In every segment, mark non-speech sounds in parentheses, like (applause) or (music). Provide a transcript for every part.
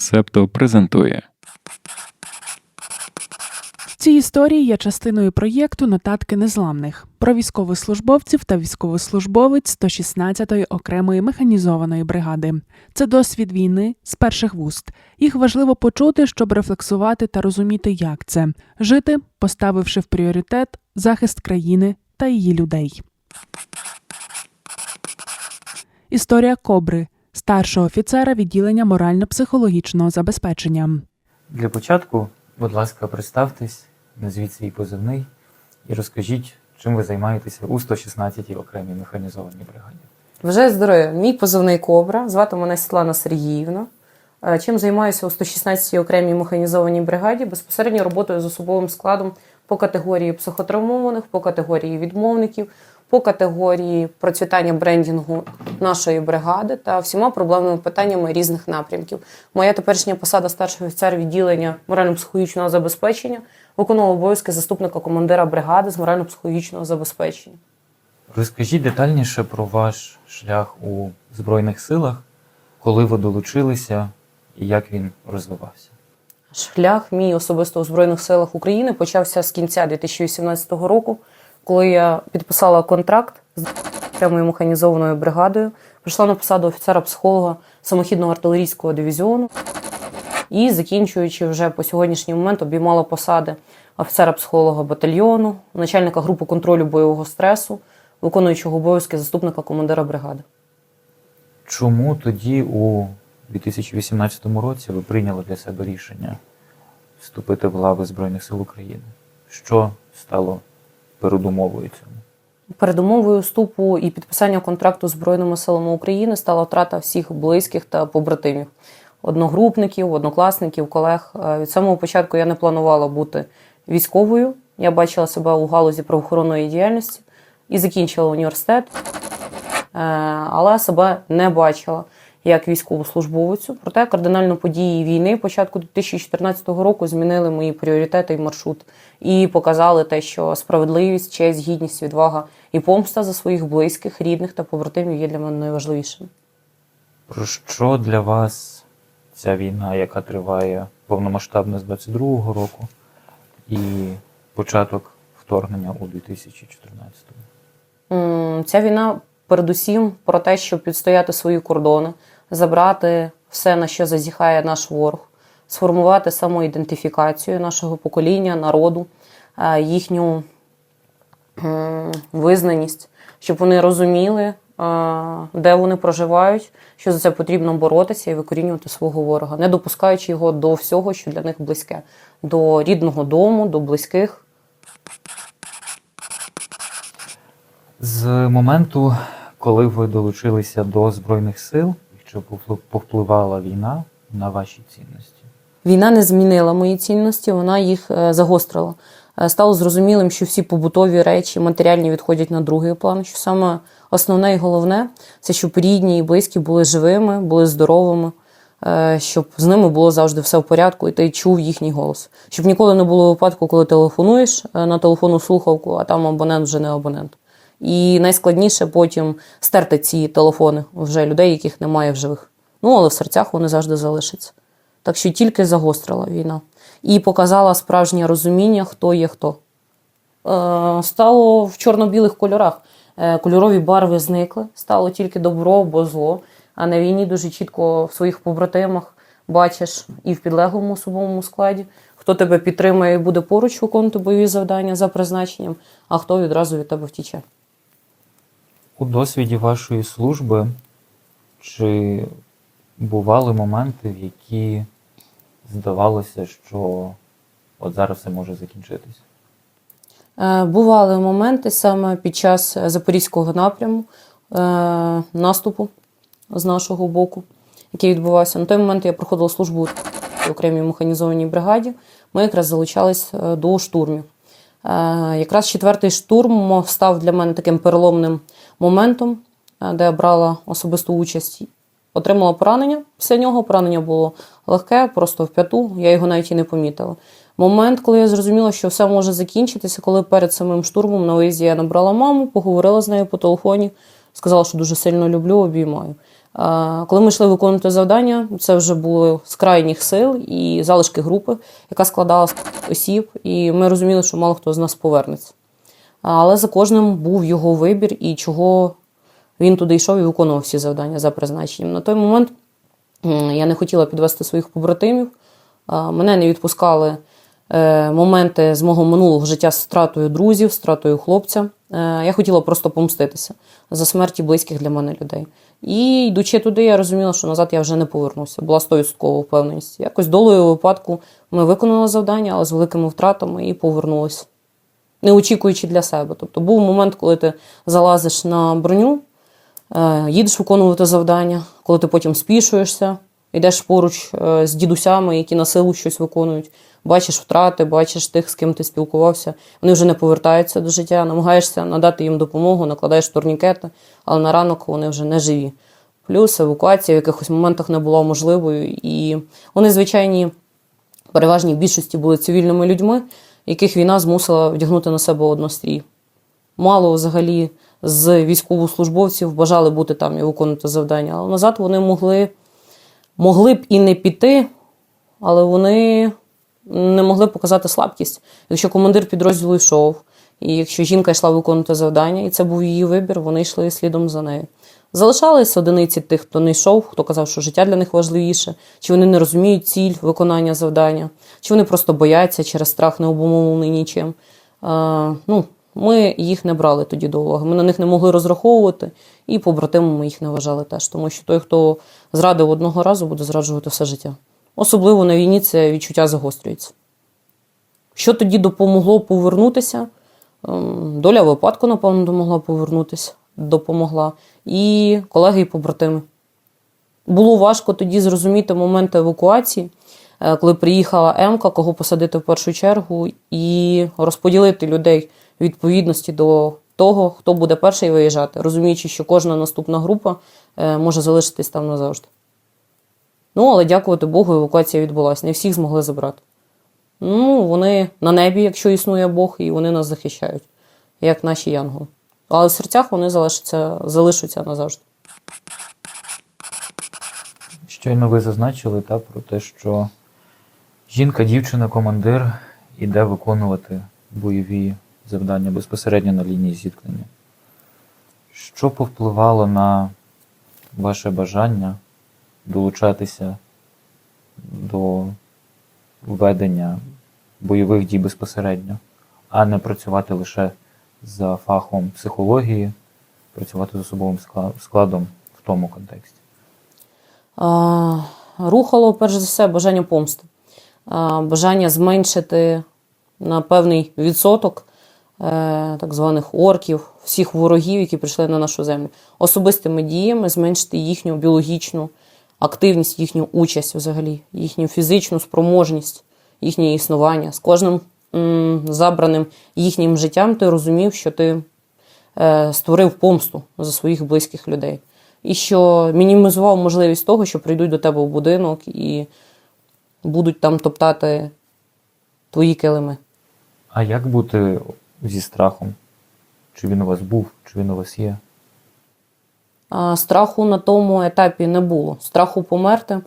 Септо презентує Ці історії є частиною проєкту Нотатки незламних про військовослужбовців та військовослужбовець 116-ї окремої механізованої бригади. Це досвід війни з перших вуст. Їх важливо почути, щоб рефлексувати та розуміти, як це жити, поставивши в пріоритет захист країни та її людей. Історія Кобри, старшого офіцера відділення морально-психологічного забезпечення. Для початку, будь ласка, представтесь, назвіть свій позивний і розкажіть, чим ви займаєтеся у 116-й окремій механізованій бригаді. Вже здоров'я. Мій позивний Кобра. Звати мене Світлана Сергіївна. Е, Чим займаюся у 116-й окремій механізованій бригаді? Безпосередньо роботою з особовим складом по категорії психотравмованих, по категорії відмовників, по категорії процвітання брендінгу нашої бригади та всіма проблемними питаннями різних напрямків. Моя теперішня посада старшого офіцера відділення морально-психологічного забезпечення виконувала обов'язки заступника командира бригади з морально-психологічного забезпечення. Розкажіть детальніше про ваш шлях у Збройних силах, коли ви долучилися і як він розвивався. Шлях мій особисто у Збройних силах України почався з кінця 2018 року, коли я підписала контракт з окремою механізованою бригадою, прийшла на посаду офіцера-психолога самохідного артилерійського дивізіону і, закінчуючи вже по сьогоднішній момент, обіймала посади офіцера-психолога батальйону, начальника групи контролю бойового стресу, виконуючого обов'язки заступника командира бригади. Чому тоді у 2018 році ви прийняли для себе рішення вступити в лави Збройних сил України? Що стало передумовою цьому? Передумовою вступу і підписання контракту з Збройними силами України стала втрата всіх близьких та побратимів, одногрупників, однокласників, колег. Е, Від самого початку я не планувала бути військовою. Я бачила себе у галузі правоохоронної діяльності і закінчила університет, Е, але себе не бачила як військовослужбовицю. Проте кардинально події війни початку 2014 року змінили мої пріоритети і маршрут і показали те, що справедливість, честь, гідність, відвага і помста за своїх близьких, рідних та побратимів є для мене найважливішим. Про що для вас ця війна, яка триває повномасштабно з 22-го року, і початок вторгнення у 2014-му? Ця війна передусім про те, щоб відстояти свої кордони, забрати все, на що зазіхає наш ворог, сформувати самоідентифікацію нашого покоління, народу, е, їхню визнаність, щоб вони розуміли, е, де вони проживають, що за це потрібно боротися і викорінювати свого ворога, не допускаючи його до всього, що для них близьке, до рідного дому, до близьких. З моменту, коли ви долучилися до Збройних сил, чи повпливала війна на ваші цінності? Війна не змінила мої цінності, вона їх е, загострила. Е, Стало зрозумілим, що всі побутові речі матеріальні відходять на другий план. Що саме основне і головне це щоб рідні і близькі були живими, були здоровими, е, щоб з ними було завжди все в порядку, і ти чув їхній голос. Щоб ніколи не було випадку, коли телефонуєш на телефонну слухавку, а там абонент вже не абонент. І найскладніше потім стерти ці телефони вже людей, яких немає в живих. Ну але в серцях вони завжди залишаться. Так що тільки загострила війна і показала справжнє розуміння, хто є хто. Е, стало в чорно-білих кольорах. Е, кольорові барви зникли, стало тільки добро або зло. А на війні дуже чітко в своїх побратимах бачиш і в підлеглому особовому складі, хто тебе підтримує і буде поруч виконувати бойові завдання за призначенням, а хто відразу від тебе втіче. У досвіді вашої служби чи бували моменти, в які здавалося, що от зараз все може закінчитись? Е, Бували моменти саме під час запорізького напряму е, наступу з нашого боку, який відбувався. На той момент я проходила службу в окремій механізованій бригаді. Ми якраз залучались е, до штурмів. Е, Якраз четвертий штурм став для мене таким переломним моментом, е, де я брала особисту участь. Отримала поранення. Після нього поранення було легке, просто в п'яту. Я його навіть і не помітила. Момент, коли я зрозуміла, що все може закінчитися, коли перед самим штурмом на виїзді я набрала маму, поговорила з нею по телефоні, сказала, що дуже сильно люблю, обіймаю. Коли ми йшли виконувати завдання, це вже було з крайніх сил і залишки групи, яка складалася осіб, і ми розуміли, що мало хто з нас повернеться. Але за кожним був його вибір і чого він туди йшов і виконував всі завдання за призначенням. На той момент я не хотіла підвести своїх побратимів. Мене не відпускали е, моменти з мого минулого життя з втратою друзів, з втратою хлопця. Е, Я хотіла просто помститися за смерті близьких для мене людей. І йдучи туди, я розуміла, що назад я вже не повернуся. Була 100% впевненість. Якось долею випадку ми виконали завдання, але з великими втратами і повернулися. Не очікуючи для себе. Тобто був момент, коли ти залазиш на броню, е, їдеш виконувати завдання, коли ти потім спішуєшся, йдеш поруч е, з дідусями, які на силу щось виконують, бачиш втрати, бачиш тих, з ким ти спілкувався. Вони вже не повертаються до життя, намагаєшся надати їм допомогу, накладаєш турнікети, але на ранок вони вже не живі. Плюс евакуація в якихось моментах не була можливою. І вони, звичайні, в переважній більшості були цивільними людьми, яких війна змусила вдягнути на себе однострій. Мало взагалі з військовослужбовців бажали бути там і виконувати завдання. Але назад вони могли, могли б і не піти, але вони не могли показати слабкість. Якщо командир підрозділу йшов, і якщо жінка йшла виконувати завдання, і це був її вибір, вони йшли слідом за нею. Залишались одиниці тих, хто не йшов, хто казав, що життя для них важливіше, чи вони не розуміють ціль виконання завдання, чи вони просто бояться через страх не обумовлений нічим. Е, ну, ми їх не брали тоді до уваги. Ми на них не могли розраховувати, і побратимами їх не вважали теж. Тому що той, хто зрадив одного разу, буде зраджувати все життя. Особливо на війні це відчуття загострюється. Що тоді допомогло повернутися? Ем, Доля випадку, напевно, допомогла повернутися, допомогла. І колеги і побратими. Було важко тоді зрозуміти момент евакуації, е, коли приїхала Емка, кого посадити в першу чергу, і розподілити людей відповідності до того, хто буде перший виїжджати, розуміючи, що кожна наступна група е, може залишитись там назавжди. Ну, але дякувати Богу, евакуація відбулася. Не всіх змогли забрати. Ну, вони на небі, якщо існує Бог, і вони нас захищають, як наші янголи. Але в серцях вони залишаться, залишаться назавжди. Щойно ви зазначили та, про те, що жінка, дівчина, командир іде виконувати бойові завдання безпосередньо на лінії зіткнення. Що повпливало на ваше бажання долучатися до ведення бойових дій безпосередньо, а не працювати лише за фахом психології, працювати з особовим складом в тому контексті? А, рухало, перш за все, бажання помсти, а, бажання зменшити на певний відсоток е, так званих орків, всіх ворогів, які прийшли на нашу землю. Особистими діями зменшити їхню біологічну активність, їхню участь взагалі, їхню фізичну спроможність, їхнє існування. З кожним м, забраним їхнім життям ти розумів, що ти е, створив помсту за своїх близьких людей. І що мінімізував можливість того, що прийдуть до тебе в будинок і будуть там топтати твої килими. А як бути зі страхом? Чи він у вас був, чи він у вас є? Страху на тому етапі не було. Страху померти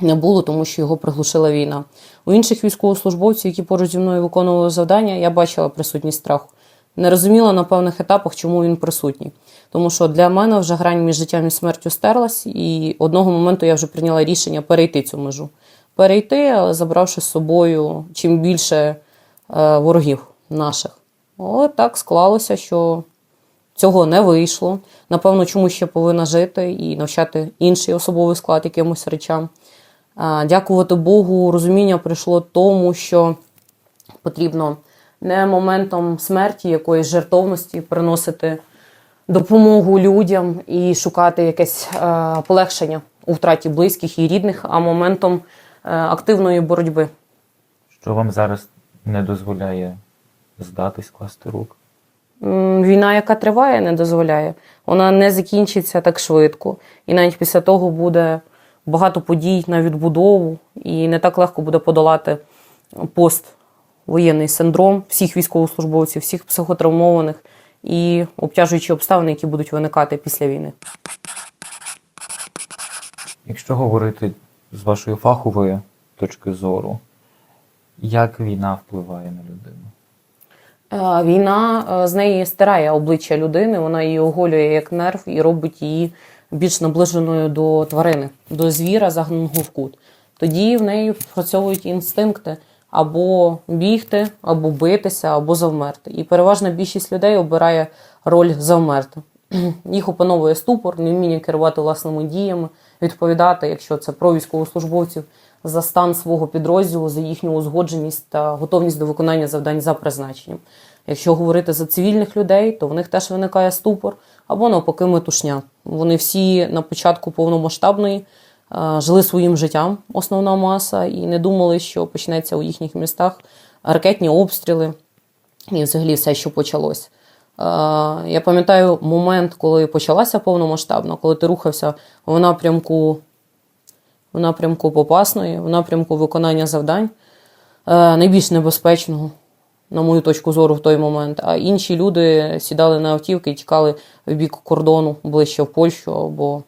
не було, тому що його приглушила війна. У інших військовослужбовців, які поруч зі мною виконували завдання, я бачила присутність страху. Не розуміла на певних етапах, чому він присутній. Тому що для мене вже грань між життям і смертю стерлась, і одного моменту я вже прийняла рішення перейти цю межу. Перейти, але забравши з собою чим більше е, ворогів наших. От так склалося, що цього не вийшло. Напевно, чому ще повинна жити і навчати інший особовий склад якимось речам. Дякувати Богу, розуміння прийшло тому, що потрібно не моментом смерті, якоїсь жертовності приносити допомогу людям і шукати якесь е, полегшення у втраті близьких і рідних, а моментом е, активної боротьби. Що вам зараз не дозволяє здатись, класти рук? Війна, яка триває, не дозволяє. Вона не закінчиться так швидко. І навіть після того буде багато подій на відбудову, і не так легко буде подолати поствоєнний синдром всіх військовослужбовців, всіх психотравмованих і обтяжуючі обставини, які будуть виникати після війни. Якщо говорити з вашої фахової точки зору, як війна впливає на людину? Е, Війна е, з неї стирає обличчя людини, вона її оголює як нерв і робить її більш наближеною до тварини, до звіра, загнаного в кут. Тоді в неї працьовують інстинкти або бігти, або битися, або завмерти. І переважна більшість людей обирає роль завмерти. (clears throat) Їх опановує ступор, невміння керувати власними діями, відповідати, якщо це про військовослужбовців, за стан свого підрозділу, за їхню узгодженість та готовність до виконання завдань за призначенням. Якщо говорити за цивільних людей, то в них теж виникає ступор або навпаки метушня. Вони всі на початку повномасштабної е, жили своїм життям, основна маса, і не думали, що почнеться у їхніх містах ракетні обстріли і взагалі все, що почалось. Е, Я пам'ятаю момент, коли почалася повномасштабна, коли ти рухався в напрямку, в напрямку Попасної, в напрямку виконання завдань, е, найбільш небезпечного, на мою точку зору, в той момент. А інші люди сідали на автівки і тікали в бік кордону ближче в Польщу або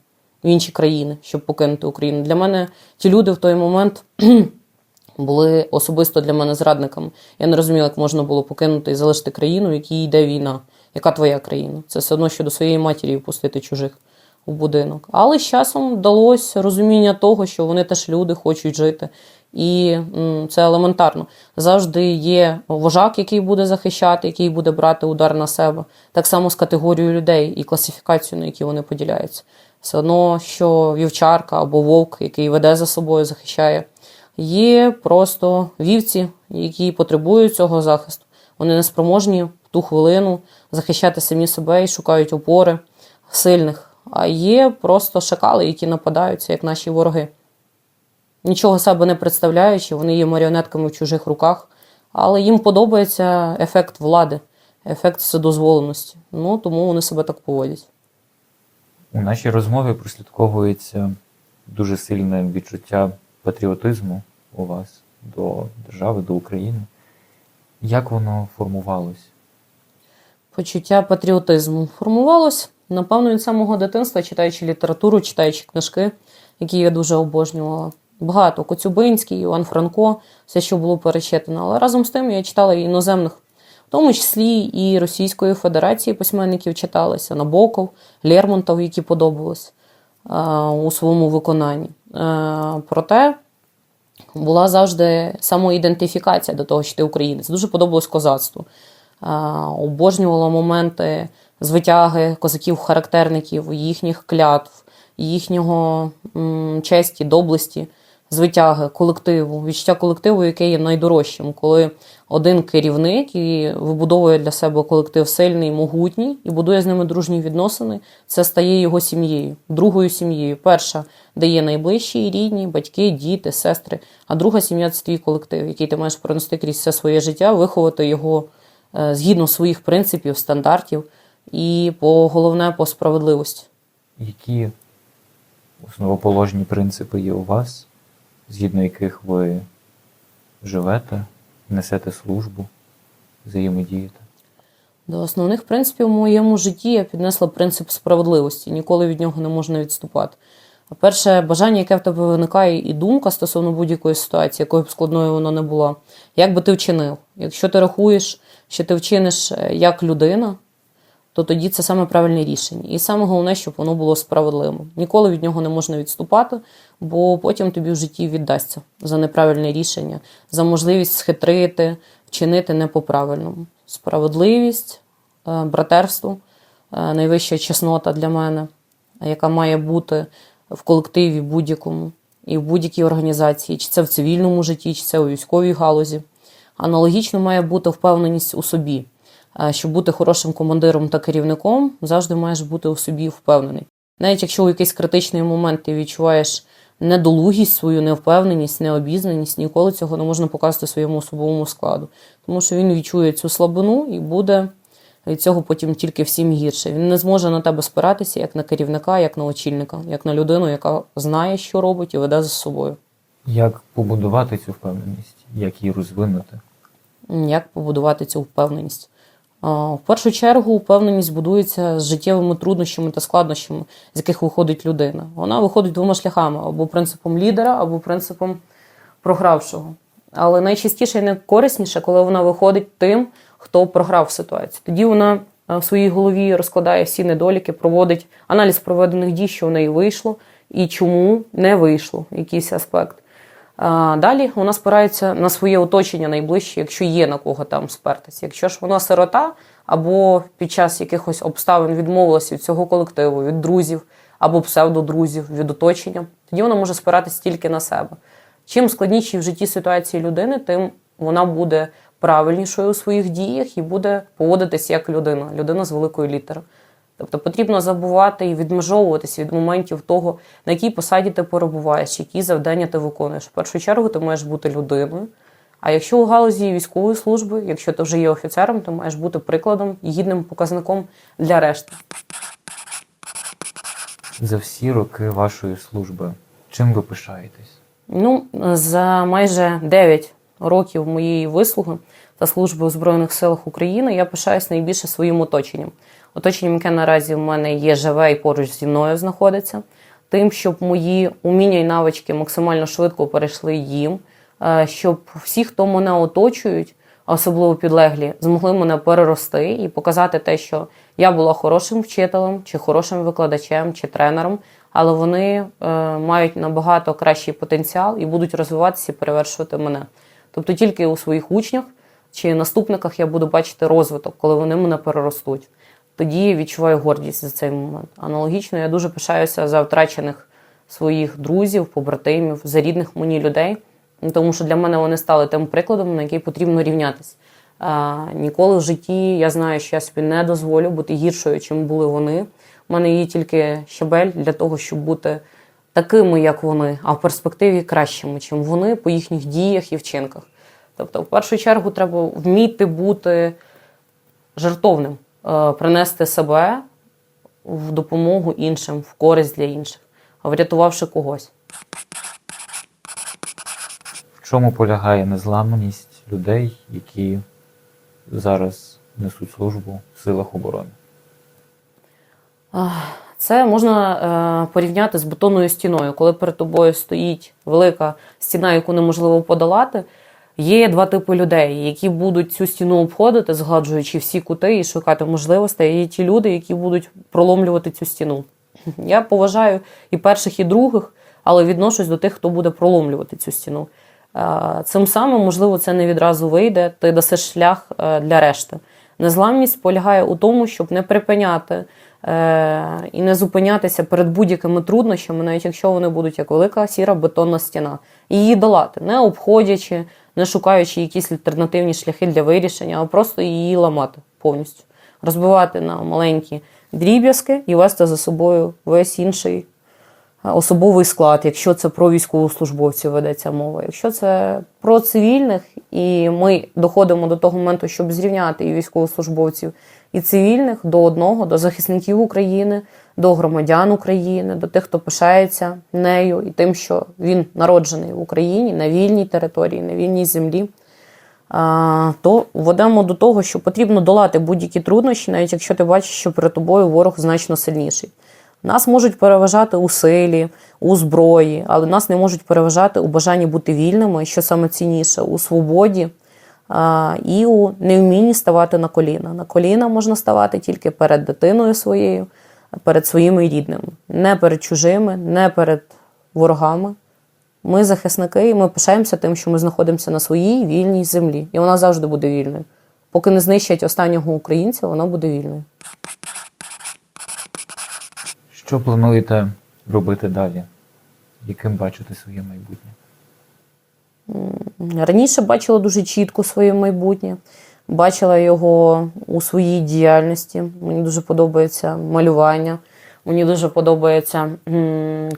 в інші країни, щоб покинути Україну. Для мене ті люди в той момент (clears throat) були особисто для мене зрадниками. Я не розуміла, як можна було покинути і залишити країну, в якій йде війна. Яка твоя країна? Це все одно, що до своєї матері впустити чужих у будинок. Але з часом вдалося розуміння того, що вони теж люди, хочуть жити. І це елементарно. Завжди є вожак, який буде захищати, який буде брати удар на себе. Так само з категорією людей і класифікацією, на які вони поділяються. Все одно, що вівчарка або вовк, який веде за собою, захищає. Є просто вівці, які потребують цього захисту. Вони не спроможні в ту хвилину захищати самі себе і шукають опори сильних. А є просто шакали, які нападаються, як наші вороги. Нічого себе не представляючи, вони є маріонетками в чужих руках, але їм подобається ефект влади, ефект вседозволеності. Ну тому вони себе так поводять. У нашій розмові прослідковується дуже сильне відчуття патріотизму у вас до держави, до України. Як воно формувалось? почуття патріотизму формувалось, напевно, від самого дитинства, читаючи літературу, читаючи книжки, які я дуже обожнювала. Багато Коцюбинський, Іван Франко, все, що було перечитано. Але разом з тим я читала і іноземних, в тому числі і Російської Федерації письменників читалися Набоков, Лермонтов, які подобались е, у своєму виконанні. Е, проте була завжди самоідентифікація до того, що ти українець. Дуже подобалось козацтво. А, обожнювала моменти звитяги козаків-характерників, їхніх клятв, їхнього м, честі, доблесті, звитяги, колективу, відчуття колективу, яке є найдорожчим, коли один керівник і вибудовує для себе колектив сильний, могутній і будує з ними дружні відносини, це стає його сім'єю, другою сім'єю. Перша, де є найближчі рідні, батьки, діти, сестри, а друга сім'я це твій колектив, який ти маєш пронести крізь все своє життя, виховати його е, згідно своїх принципів, стандартів і по головне по справедливості. Які основоположні принципи є у вас, згідно яких ви живете, несете службу, взаємодієте? До основних принципів в моєму житті я піднесла принцип справедливості. Ніколи від нього не можна відступати. А перше бажання, яке в тебе виникає, і думка стосовно будь-якої ситуації, якою б складною вона не була, як би ти вчинив? Якщо ти рахуєш, що ти вчиниш е, як людина, то тоді це саме правильне рішення. І саме головне, щоб воно було справедливим. Ніколи від нього не можна відступати, бо потім тобі в житті віддасться за неправильне рішення, за можливість схитрити, вчинити не по-правильному. Справедливість, е, братерство е, найвища чеснота для мене, яка має бути в колективі будь-якому і в будь-якій організації, чи це в цивільному житті, чи це у військовій галузі. Аналогічно має бути впевненість у собі. Щоб бути хорошим командиром та керівником, завжди маєш бути у собі впевнений. Навіть якщо у якийсь критичний момент ти відчуваєш недолугість, свою невпевненість, необізнаність, ніколи цього не можна показати своєму особовому складу. Тому що він відчує цю слабину і буде від цього потім тільки всім гірше. Він не зможе на тебе спиратися як на керівника, як на очільника, як на людину, яка знає, що робить, і веде за собою. Як побудувати цю впевненість, як її розвинути? Як побудувати цю впевненість? В першу чергу впевненість будується з життєвими труднощами та складнощами, з яких виходить людина. Вона виходить двома шляхами: або принципом лідера, або принципом програвшого. Але найчастіше і найкорисніше, коли вона виходить тим, хто програв ситуацію. Тоді вона е, в своїй голові розкладає всі недоліки, проводить аналіз проведених дій, що в неї вийшло, і чому не вийшло якийсь аспект. Далі вона спирається на своє оточення найближче, якщо є на кого там спертися. Якщо ж вона сирота, або під час якихось обставин відмовилася від цього колективу, від друзів або псевдодрузів, від оточення, тоді вона може спиратися тільки на себе. Чим складніші в житті ситуації людини, тим вона буде правильнішою у своїх діях і буде поводитись як людина, людина з великої літери. Тобто потрібно забувати і відмежовуватися від моментів того, на якій посаді ти перебуваєш, які завдання ти виконуєш. В першу чергу ти маєш бути людиною. А якщо у галузі військової служби, якщо ти вже є офіцером, ти маєш бути прикладом і гідним показником для решти. За всі роки вашої служби, чим ви пишаєтесь? Ну, за майже 9 років моєї вислуги та служби у Збройних силах України я пишаюсь найбільше своїм оточенням. Оточенням, яке наразі в мене є живе і поруч зі мною знаходиться, тим, щоб мої уміння і навички максимально швидко перейшли їм, е, щоб всі, хто мене оточують, особливо підлеглі, змогли мене перерости і показати те, що я була хорошим вчителем, чи хорошим викладачем, чи тренером, але вони е, мають набагато кращий потенціал і будуть розвиватися і перевершувати мене. Тобто тільки у своїх учнях чи наступниках я буду бачити розвиток, коли вони мене переростуть. Тоді відчуваю гордість за цей момент. Аналогічно, я дуже пишаюся за втрачених своїх друзів, побратимів, за рідних мені людей, тому що для мене вони стали тим прикладом, на який потрібно рівнятися. Ніколи в житті я знаю, що я собі не дозволю бути гіршою, чим були вони. У мене є тільки щабель для того, щоб бути такими, як вони, а в перспективі кращими, чим вони по їхніх діях і вчинках. Тобто, в першу чергу, треба вміти бути жертовним, принести себе в допомогу іншим, в користь для інших, врятувавши когось. В чому полягає незламність людей, які зараз несуть службу в силах оборони? Це можна е, порівняти з бетонною стіною. Коли перед тобою стоїть велика стіна, яку неможливо подолати, є два типи людей, які будуть цю стіну обходити, згладжуючи всі кути і шукати можливостей. Є ті люди, які будуть проломлювати цю стіну. (laughs) Я поважаю і перших, і других, але відношусь до тих, хто буде проломлювати цю стіну. Цим самим, можливо, це не відразу вийде, ти дасиш шлях е, для решти. Незламність полягає у тому, щоб не припиняти е, і не зупинятися перед будь-якими труднощами, навіть якщо вони будуть як велика сіра бетонна стіна, і її долати, не обходячи, не шукаючи якісь альтернативні шляхи для вирішення, а просто її ламати повністю, розбивати на маленькі дріб'язки і вести за собою весь інший особовий склад, якщо це про військовослужбовців ведеться мова. Якщо це про цивільних, і ми доходимо до того моменту, щоб зрівняти і військовослужбовців, і цивільних до одного, до захисників України, до громадян України, до тих, хто пишається нею і тим, що він народжений в Україні на вільній території, на вільній землі. То ведемо до того, що потрібно долати будь-які труднощі, навіть якщо ти бачиш, що перед тобою ворог значно сильніший. Нас можуть переважати у силі, у зброї, але нас не можуть переважати у бажанні бути вільними, що саме цінніше, у свободі а, і у невмінні ставати на коліна. На коліна можна ставати тільки перед дитиною своєю, перед своїми рідними, не перед чужими, не перед ворогами. Ми захисники, і ми пишаємося тим, що ми знаходимося на своїй вільній землі, і вона завжди буде вільною. Поки не знищать останнього українця, вона буде вільною. Що плануєте робити далі? Яким бачите своє майбутнє? Раніше бачила дуже чітко своє майбутнє, бачила його у своїй діяльності. Мені дуже подобається малювання, мені дуже подобається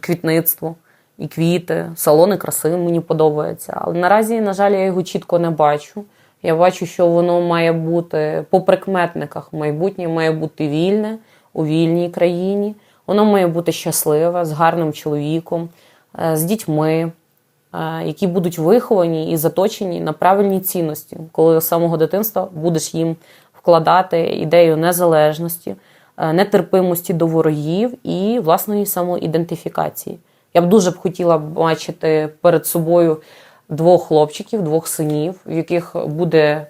квітництво і квіти, салони краси мені подобаються. Але наразі, на жаль, я його чітко не бачу. Я бачу, що воно має бути по прикметниках. Майбутнє має бути вільне у вільній країні. Воно має бути щасливе, з гарним чоловіком, е, з дітьми, е, які будуть виховані і заточені на правильні цінності, коли з самого дитинства будеш їм вкладати ідею незалежності, е, нетерпимості до ворогів і власної самоідентифікації. Я б дуже б хотіла бачити перед собою двох хлопчиків, двох синів, в яких буде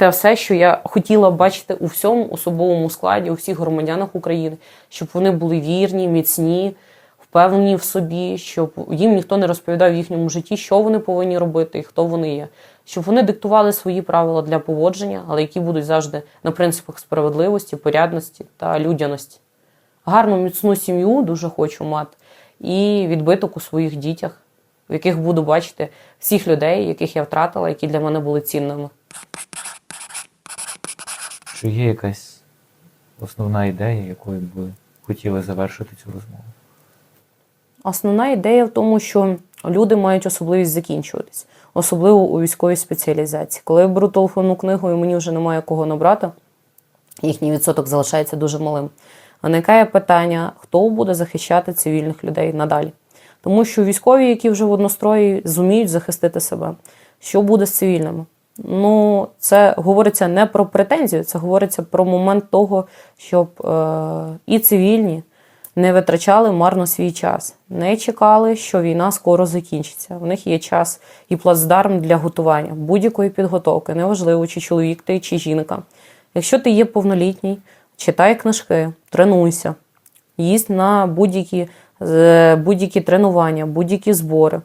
те все, що я хотіла бачити у всьому особовому складі, у всіх громадянах України, щоб вони були вірні, міцні, впевнені в собі, щоб їм ніхто не розповідав в їхньому житті, що вони повинні робити і хто вони є. Щоб вони диктували свої правила для поводження, але які будуть завжди на принципах справедливості, порядності та людяності. Гарну міцну сім'ю дуже хочу мати і відбиток у своїх дітях, в яких буду бачити всіх людей, яких я втратила, які для мене були цінними. Чи є якась основна ідея, якою б ви хотіли завершити цю розмову? Основна ідея в тому, що люди мають особливість закінчуватись, особливо у військовій спеціалізації. Коли я беру телефонну книгу і мені вже немає кого набрати, їхній відсоток залишається дуже малим. Виникає питання, хто буде захищати цивільних людей надалі. Тому що військові, які вже в однострої, зуміють захистити себе. Що буде з цивільними? Ну, це говориться не про претензію, це говориться про момент того, щоб е, і цивільні не витрачали марно свій час, не чекали, що війна скоро закінчиться. У них є час і плацдарм для готування будь-якої підготовки, неважливо, чи чоловік ти, чи жінка. Якщо ти є повнолітній, читай книжки, тренуйся, їсть на будь-які, будь-які тренування, будь-які збори.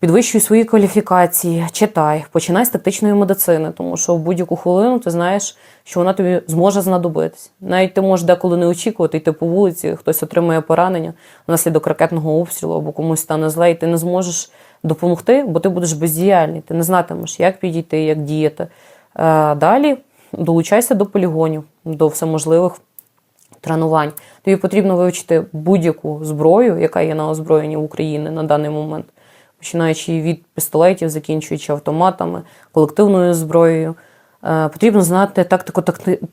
Підвищуй свої кваліфікації, читай, починай з тактичної медицини, тому що в будь-яку хвилину ти знаєш, що вона тобі зможе знадобитись. Навіть ти можеш деколи не очікувати, йти по вулиці, хтось отримує поранення внаслідок ракетного обстрілу або комусь стане зле, і ти не зможеш допомогти, бо ти будеш бездіяльний. Ти не знатимеш, як підійти, як діяти. Е, Далі долучайся до полігонів, до всеможливих тренувань. Тобі потрібно вивчити будь-яку зброю, яка є на озброєнні в Україні на даний момент, починаючи від пістолетів, закінчуючи автоматами, колективною зброєю. Е, Потрібно знати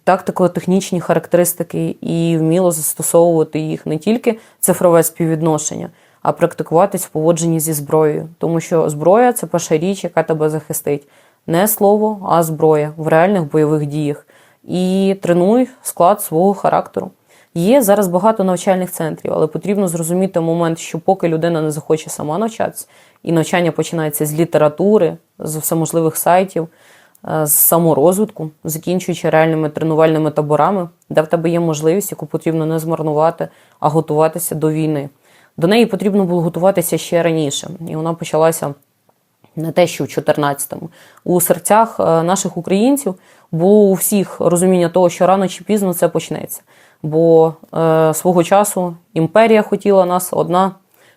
тактико-технічні характеристики і вміло застосовувати їх не тільки цифрове співвідношення, а практикуватись в поводженні зі зброєю. Тому що зброя це перша річ, яка тебе захистить. Не слово, а зброя в реальних бойових діях. І тренуй склад свого характеру. Є зараз багато навчальних центрів, але потрібно зрозуміти момент, що поки людина не захоче сама навчатися, і навчання починається з літератури, з всеможливих сайтів, е, з саморозвитку, закінчуючи реальними тренувальними таборами, де в тебе є можливість, яку потрібно не змарнувати, а готуватися до війни. До неї потрібно було готуватися ще раніше, і вона почалася не те, що в 14-му. У серцях е, наших українців було у всіх розуміння того, що рано чи пізно це почнеться. Бо е, свого часу імперія хотіла нас одна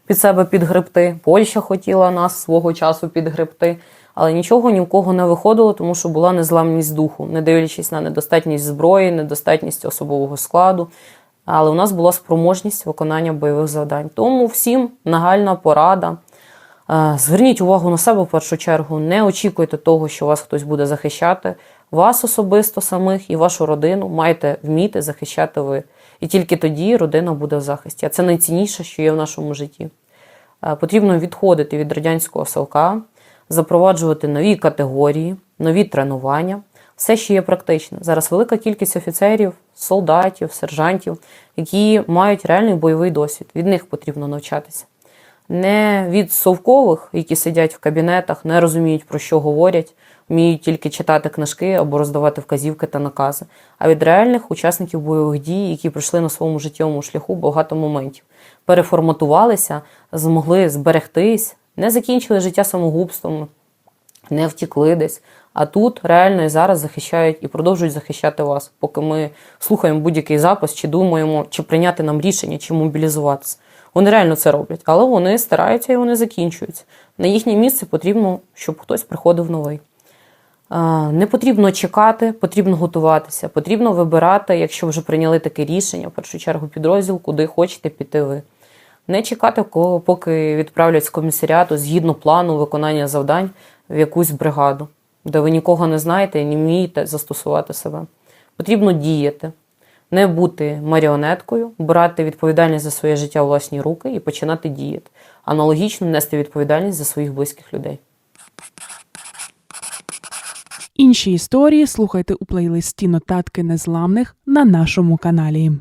під себе підгребти, Польща хотіла нас свого часу підгребти, але нічого ні в кого не виходило, тому що була незламність духу, не дивлячись на недостатність зброї, недостатність особового складу. Але у нас була спроможність виконання бойових завдань. Тому всім нагальна порада. Е, Зверніть увагу на себе в першу чергу. Не очікуйте того, що вас хтось буде захищати. Вас особисто самих і вашу родину маєте вміти захищати ви. І тільки тоді родина буде в захисті. А це найцінніше, що є в нашому житті. Е, Потрібно відходити від радянського селка, запроваджувати нові категорії, нові тренування, все, що є практичне. Зараз велика кількість офіцерів, солдатів, сержантів, які мають реальний бойовий досвід. Від них потрібно навчатися не від совкових, які сидять в кабінетах, не розуміють, про що говорять, вміють тільки читати книжки або роздавати вказівки та накази, а від реальних учасників бойових дій, які пройшли на своєму життєвому шляху багато моментів, переформатувалися, змогли зберегтись, не закінчили життя самогубством, не втікли десь. А тут реально і зараз захищають і продовжують захищати вас, поки ми слухаємо будь-який запис, чи думаємо, чи прийняти нам рішення, чи мобілізуватися. Вони реально це роблять, але вони стараються і вони закінчуються. На їхнє місце потрібно, щоб хтось приходив новий. Не потрібно чекати, потрібно готуватися, потрібно вибирати, якщо вже прийняли таке рішення, в першу чергу підрозділ, куди хочете піти ви. Не чекати, поки відправлять з комісаріату згідно плану виконання завдань в якусь бригаду, де ви нікого не знаєте і не вмієте застосувати себе. Потрібно діяти, не бути маріонеткою, брати відповідальність за своє життя у власні руки і починати діяти. Аналогічно нести відповідальність за своїх близьких людей. Інші історії слухайте у плейлисті Нотатки незламних на нашому каналі.